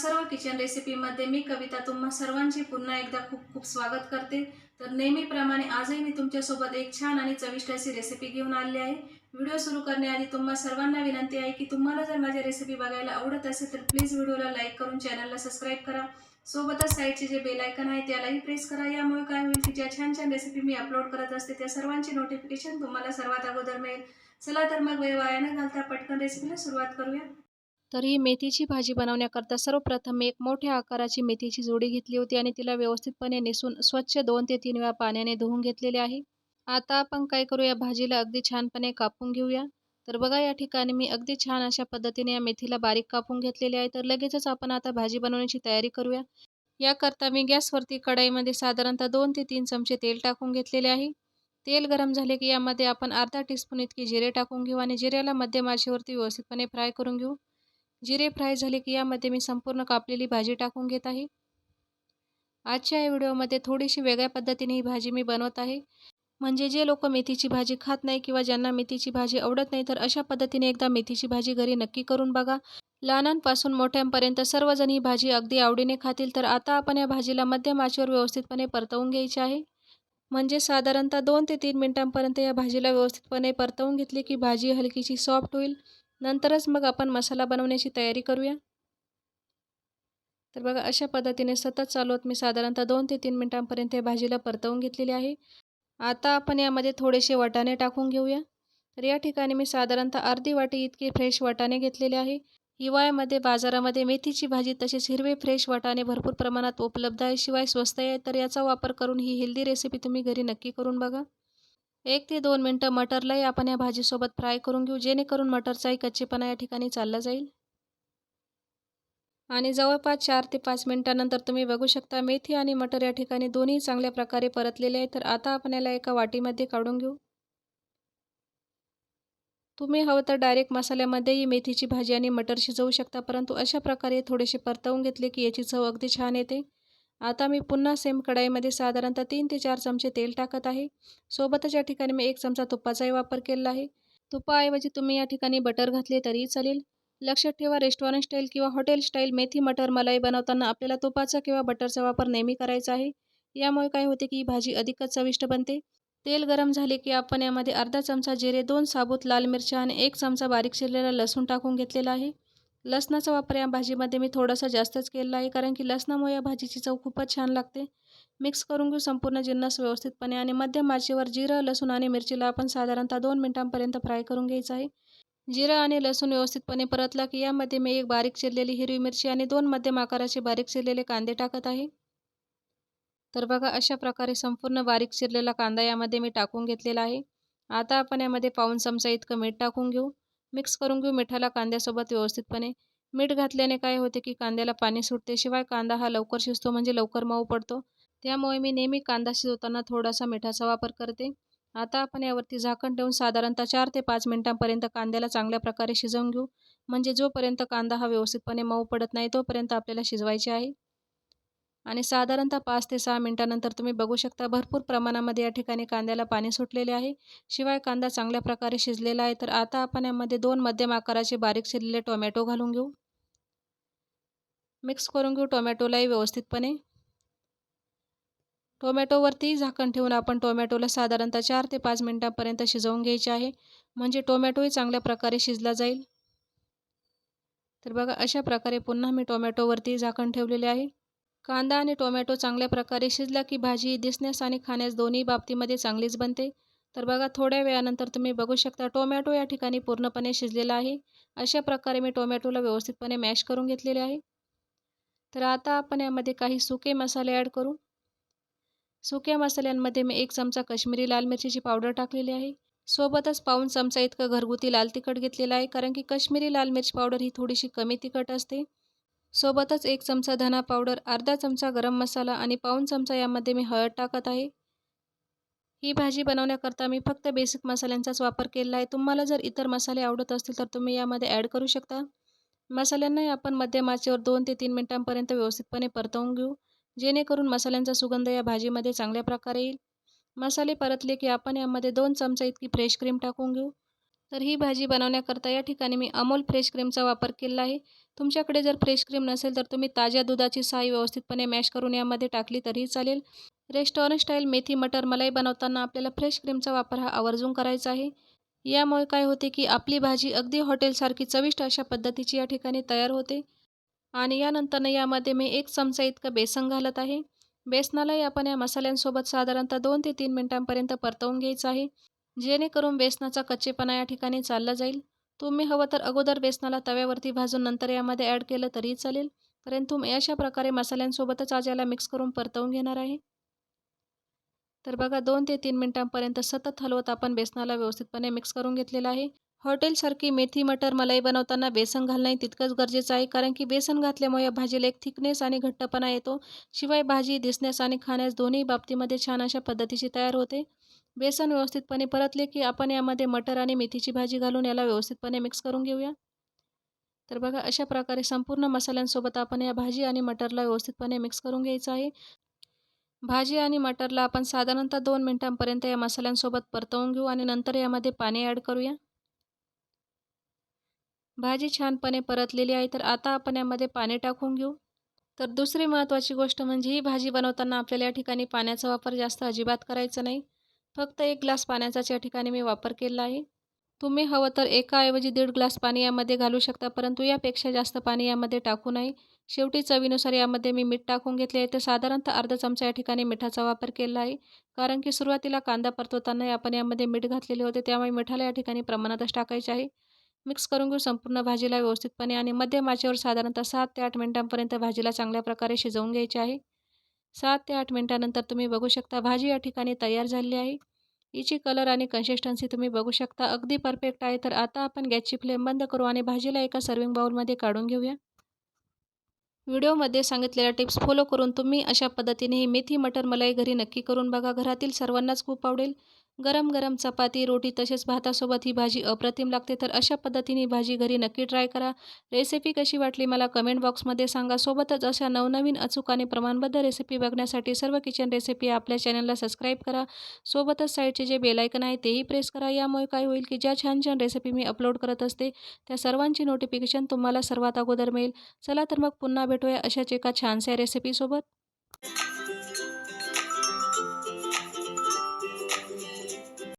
सर्व किचन रेसिपीमध्ये मी कविता तुम्हा सर्वांची पुन्हा एकदा खूप खूप स्वागत करते. तर नेहमीप्रमाणे आजही मी तुमच्यासोबत एक छान आणि चविष्ट अशी रेसिपी घेऊन आली आहे. व्हिडिओ सुरू करण्याआधी तुम्हा सर्वांना विनंती आहे की तुम्हाला जर माझ्या रेसिपी बघायला आवडत असेल तर प्लीज व्हिडिओला लाईक करून चॅनलला सबस्क्राईब करा. सोबतच साईडचे जे बेलायकन आहे त्यालाही प्रेस करा. यामुळे काय होईल की ज्या छान छान रेसिपी मी अपलोड करत असते त्या सर्वांची नोटिफिकेशन तुम्हाला सर्वात अगोदर मिळेल. चला तर मग वेळ वाया न घालता पटकन रेसिपीला सुरुवात करूया. तर ही मेथीची भाजी बनवण्याकरता सर्वप्रथम मी एक मोठ्या आकाराची मेथीची जोडी घेतली होती आणि तिला व्यवस्थितपणे नेसून स्वच्छ दोन ते तीन वेळा पाण्याने धुवून घेतलेले आहे. आता आपण काय करू या भाजीला अगदी छानपणे कापून घेऊया. तर बघा या ठिकाणी मी अगदी छान अशा पद्धतीने या मेथीला बारीक कापून घेतलेले आहे. तर लगेचच आपण आता भाजी बनवण्याची तयारी करूया. याकरता मी गॅसवरती कढईमध्ये साधारणतः दोन ते तीन चमचे तेल टाकून घेतलेले आहे. तेल गरम झाले की यामध्ये आपण अर्धा टीस्पून इतकी जिरे टाकून घेऊ आणि जिऱ्याला मध्यम व्यवस्थितपणे फ्राय करून घेऊ. जिरे फ्राय झाले की यामध्ये मी संपूर्ण कापलेली भाजी टाकून घेत आहे. आजच्या या व्हिडिओमध्ये थोडीशी वेगळ्या पद्धतीने ही भाजी मी बनवत आहे. म्हणजे जे लोक मेथीची भाजी खात नाही किंवा ज्यांना मेथीची भाजी आवडत नाही तर अशा पद्धतीने एकदा मेथीची भाजी घरी नक्की करून बघा. लहानांपासून मोठ्यांपर्यंत सर्वजण ही भाजी अगदी आवडीने खातील तर आता आपण या भाजीला मध्यम आचेवर व्यवस्थितपणे परतवून घ्यायची आहे. म्हणजे साधारणतः दोन ते तीन मिनटांपर्यंत या भाजीला व्यवस्थितपणे परतवून घेतली की भाजी हलकीची सॉफ्ट होईल. नंतरच मग आपण मसाला बनवण्याची तयारी करूया. तर बघा अशा पद्धतीने सतत चालवत मी साधारणतः दोन ते तीन मिनटांपर्यंत या भाजीला परतवून घेतलेली आहे. आता आपण यामध्ये थोडेसे वाटाणे टाकून घेऊया. तर या ठिकाणी मी साधारणतः अर्धी वाटी इतके फ्रेश वाटाणे घेतलेले आहे. हिवाळ्यामध्ये बाजारामध्ये मेथीची भाजी तसेच हिरवे फ्रेश वाटाणे भरपूर प्रमाणात उपलब्ध आहे. शिवाय स्वस्त आहे तर याचा वापर करून ही हेल्दी रेसिपी तुम्ही घरी नक्की करून बघा. एक ते दोन मिनटं मटरलाही आपण या भाजीसोबत फ्राय करून घेऊ जेणेकरून मटरचाही कच्चेपणा या ठिकाणी चालला जाईल. आणि जवळपास चार ते पाच मिनटानंतर तुम्ही बघू शकता मेथी आणि मटर या ठिकाणी दोन्ही चांगल्या प्रकारे परतलेले आहेत. तर आता आपण याला एका वाटीमध्ये काढून घेऊ. तुम्ही हवं तर डायरेक्ट मसाल्यामध्येही मेथीची भाजी आणि मटर शिजवू शकता परंतु अशा प्रकारे थोडेसे परतवून घेतले की याची चव अगदी छान येते. आता मी पुन्हा सेम कढाईमध्ये साधारणतः तीन ते चार चमचे तेल टाकत आहे. सोबतच या ठिकाणी मी एक चमचा तुपाचाही वापर केलेला आहे. तुपाऐवजी तुम्ही या ठिकाणी बटर घातले तरीही चालेल. लक्षात ठेवा रेस्टॉरंट स्टाईल किंवा हॉटेल स्टाईल मेथी मटर मलाई बनवताना आपल्याला तुपाचा किंवा बटरचा वापर नेहमी करायचा आहे. यामुळे काय होते की भाजी अधिकच चविष्ट बनते. तेल गरम झाले की आपण यामध्ये अर्धा चमचा जिरे दोन साबूत लाल मिरच्या आणि एक चमचा बारीक शिरलेला लसूण टाकून घेतलेला आहे. लसणाचा वापर या भाजीमध्ये मी थोडासा जास्तच केलेला आहे कारण की लसणामुळे या भाजीची चव खूपच छान लागते. मिक्स करून घेऊ संपूर्ण जिन्नस व्यवस्थितपणे आणि मध्यम माचेवर जिरं लसूण आणि मिरचीला आपण साधारणतः दोन मिनटांपर्यंत फ्राय करून घ्यायचं आहे. जिरं आणि लसूण व्यवस्थितपणे परतला की यामध्ये मी एक बारीक चिरलेली हिरवी मिरची आणि दोन मध्यम आकाराचे बारीक चिरलेले कांदे टाकत आहे. तर बघा अशा प्रकारे संपूर्ण बारीक चिरलेला कांदा यामध्ये मी टाकून घेतलेला आहे. आता आपण यामध्ये पाऊन चमचा इतकं मीठ टाकून घेऊ. मिक्स करून घेऊ मिठाला कांद्यासोबत व्यवस्थितपणे. मीठ घातल्याने काय होते की कांद्याला पाणी सुटते शिवाय कांदा हा लवकर शिजतो म्हणजे लवकर मऊ पडतो. त्यामुळे मी नेहमी कांदा शिजवताना थोडासा मिठाचा वापर करते. आता आपण यावरती झाकण ठेवून साधारणतः चार ते पाच मिनटांपर्यंत कांद्याला चांगल्या प्रकारे शिजवून घेऊ. म्हणजे जोपर्यंत कांदा हा व्यवस्थितपणे मऊ पडत नाही तोपर्यंत आपल्याला शिजवायचे आहे. आणि साधारणतः पाच ते सहा मिनटानंतर तुम्ही बघू शकता भरपूर प्रमाणामध्ये या ठिकाणी कांद्याला पाणी सुटलेले आहे. शिवाय कांदा चांगल्या प्रकारे शिजलेला आहे तर आता आपण यामध्ये दोन मध्यम आकाराचे बारीक शिरलेले टोमॅटो घालून घेऊ. मिक्स करून घेऊ टोमॅटोलाही व्यवस्थितपणे. टोमॅटोवरती झाकण ठेवून आपण टोमॅटोला साधारणतः चार ते पाच मिनटांपर्यंत शिजवून घ्यायचे आहे. म्हणजे टोमॅटोही चांगल्या प्रकारे शिजला जाईल. तर बघा अशा प्रकारे पुन्हा मी टोमॅटोवरती झाकण ठेवलेले आहे. कांदा आणि टोमॅटो चांगल्या प्रकारे शिजला की भाजी दिसण्यास आणि खाण्यास दोन्ही बाबतीमध्ये चांगलीच बनते. तर बघा थोड्या वेळानंतर तुम्ही बघू शकता टोमॅटो या ठिकाणी पूर्णपणे शिजलेला आहे. अशा प्रकारे मी टोमॅटोला व्यवस्थितपणे मॅश करून घेतलेले आहे. तर आता आपण यामध्ये काही सुके मसाले ॲड करू. सुक्या मसाल्यांमध्ये मी एक चमचा कश्मीरी लाल मिरचीची पावडर टाकलेली आहे. सोबतच पाऊन चमचा इतकं घरगुती लाल तिखट घेतलेलं आहे कारण की कश्मीरी लाल मिरची पावडर ही थोडीशी कमी तिखट असते. सोबतच एक चमचा धना पावडर अर्धा चमचा गरम मसाला आणि पाऊन चमचा यामध्ये मी हळद टाकत आहे. ही भाजी बनवण्याकरता मी फक्त बेसिक मसाल्यांचाच वापर केलेला आहे. तुम्हाला जर इतर मसाले आवडत असतील तर तुम्ही यामध्ये ॲड करू शकता. मसाल्यांनाही आपण मध्यम आचेवर दोन ते तीन मिनटांपर्यंत व्यवस्थितपणे परतवून घेऊ. जेणेकरून मसाल्यांचा सुगंध या भाजीमध्ये चांगल्या प्रकारे येईल. मसाले परतले की आपण यामध्ये दोन चमचा इतकी फ्रेश क्रीम टाकून घेऊ. तर ही भाजी बनवण्याकरता या ठिकाणी मी अमूल फ्रेश क्रीमचा वापर केला आहे. तुमच्याकडे जर फ्रेश क्रीम नसेल तर तुम्ही ताज्या दुधाची साई व्यवस्थितपणे मॅश करून यामध्ये टाकली तरीही चालेल. रेस्टॉरंट स्टाईल मेथी मटर मलाई बनवताना आपल्याला फ्रेश क्रीमचा वापर हा आवर्जून करायचा आहे. यामुळे काय होते की आपली भाजी अगदी हॉटेलसारखी चविष्ट अशा पद्धतीची या ठिकाणी तयार होते. आणि यानंतरनं यामध्ये मी एक चमचा इतकं बेसन घालत आहे. बेसनालाही आपण या मसाल्यांसोबत साधारणतः दोन ते तीन मिनटांपर्यंत परतवून घ्यायचं आहे. जेणेकरून बेसनाचा कच्चेपणा या ठिकाणी चालला जाईल. तुम्ही हवं तर अगोदर बेसनाला तव्यावरती भाजून नंतर यामध्ये ॲड केलं तरीही चालेल. परंतु मी अशा प्रकारे मसाल्यांसोबतच आज याला मिक्स करून परतवून घेणार आहे. तर बघा दोन ते तीन मिनटांपर्यंत सतत हलवत आपण बेसनाला व्यवस्थितपणे मिक्स करून घेतलेला आहे. हॉटेलसारखी मेथी मटर मलाई बनवताना बेसन घालणं तितकंच गरजेचं आहे. कारण की बेसन घातल्यामुळे या भाजीला एक थिकनेस आणि घट्टपणा येतो. शिवाय भाजी दिसण्यास आणि खाण्यास दोन्ही बाबतीमध्ये छान अशा पद्धतीची तयार होते. बेसन व्यवस्थितपणे परतले की आपण यामध्ये मटर आणि मेथीची भाजी घालून याला व्यवस्थितपणे मिक्स करून घेऊया. तर बघा अशा प्रकारे संपूर्ण मसाल्यांसोबत आपण या भाजी आणि मटरला व्यवस्थितपणे मिक्स करून घ्यायचं आहे. भाजी आणि मटरला आपण साधारणतः दोन मिनटांपर्यंत या मसाल्यांसोबत परतवून घेऊ आणि नंतर यामध्ये पाणी ॲड करूया. भाजी छानपणे परतलेली आहे तर आता आपण यामध्ये पाणी टाकून घेऊ. तर दुसरी महत्त्वाची गोष्ट म्हणजे ही भाजी बनवताना आपल्याला या ठिकाणी पाण्याचा वापर जास्त अजिबात करायचा नाही. फक्त एक ग्लास पाण्याचाच या ठिकाणी मी वापर केला आहे. तुम्ही हवं तर एकाऐवजी दीड ग्लास पाणी यामध्ये घालू शकता परंतु यापेक्षा जास्त पाणी यामध्ये टाकू नये. शेवटी चवीनुसार यामध्ये मी मीठ टाकून घेतले आहे. तर साधारणतः अर्धा चमचा या ठिकाणी मिठाचा वापर केला आहे. कारण की सुरुवातीला कांदा परतवताना आपण यामध्ये मीठ घातलेले होते त्यामुळे मिठाला या ठिकाणी प्रमाणातच टाकायचे आहे. मिक्स करून घेऊ संपूर्ण भाजीला व्यवस्थितपणे आणि मध्यम आचेवर साधारणतः सात ते आठ मिनटांपर्यंत भाजीला चांगल्या प्रकारे शिजवून घ्यायचे आहे. सात ते आठ मिनटानंतर तुम्ही बघू शकता भाजी या ठिकाणी तयार झाली आहे. हिची कलर आणि कन्सिस्टन्सी तुम्ही बघू शकता. अगदी परफेक्ट आहे. तर आता आपण गॅसची फ्लेम बंद करू आणि भाजीला एका सर्विंग बाउलमध्ये काढून घेऊया. व्हिडिओमध्ये सांगितलेल्या टिप्स फॉलो करून तुम्ही अशा पद्धतीने ही मेथी मटर मलाई घरी नक्की करून बघा. घरातील सर्वांनाच खूप आवडेल. गरम गरम चपाती रोटी तसेच भातासोबत ही भाजी अप्रतिम लागते. तर अशा पद्धतीने भाजी घरी नक्की ट्राय करा. रेसिपी कशी वाटली मला कमेंट बॉक्समध्ये सांगा. सोबतच अशा नवनवीन अचूक आणि प्रमाणबद्ध रेसिपी बघण्यासाठी सर्व किचन रेसिपी आपल्या चॅनलला सबस्क्राईब करा. सोबतच साईडचे जे बेलायकन आहे तेही प्रेस करा. यामुळे काय होईल की ज्या छान छान रेसिपी मी अपलोड करत असते त्या सर्वांची नोटिफिकेशन तुम्हाला सर्वात अगोदर मिळेल. चला तर मग पुन्हा भेटूया अशाच एका छानशा रेसिपीसोबत.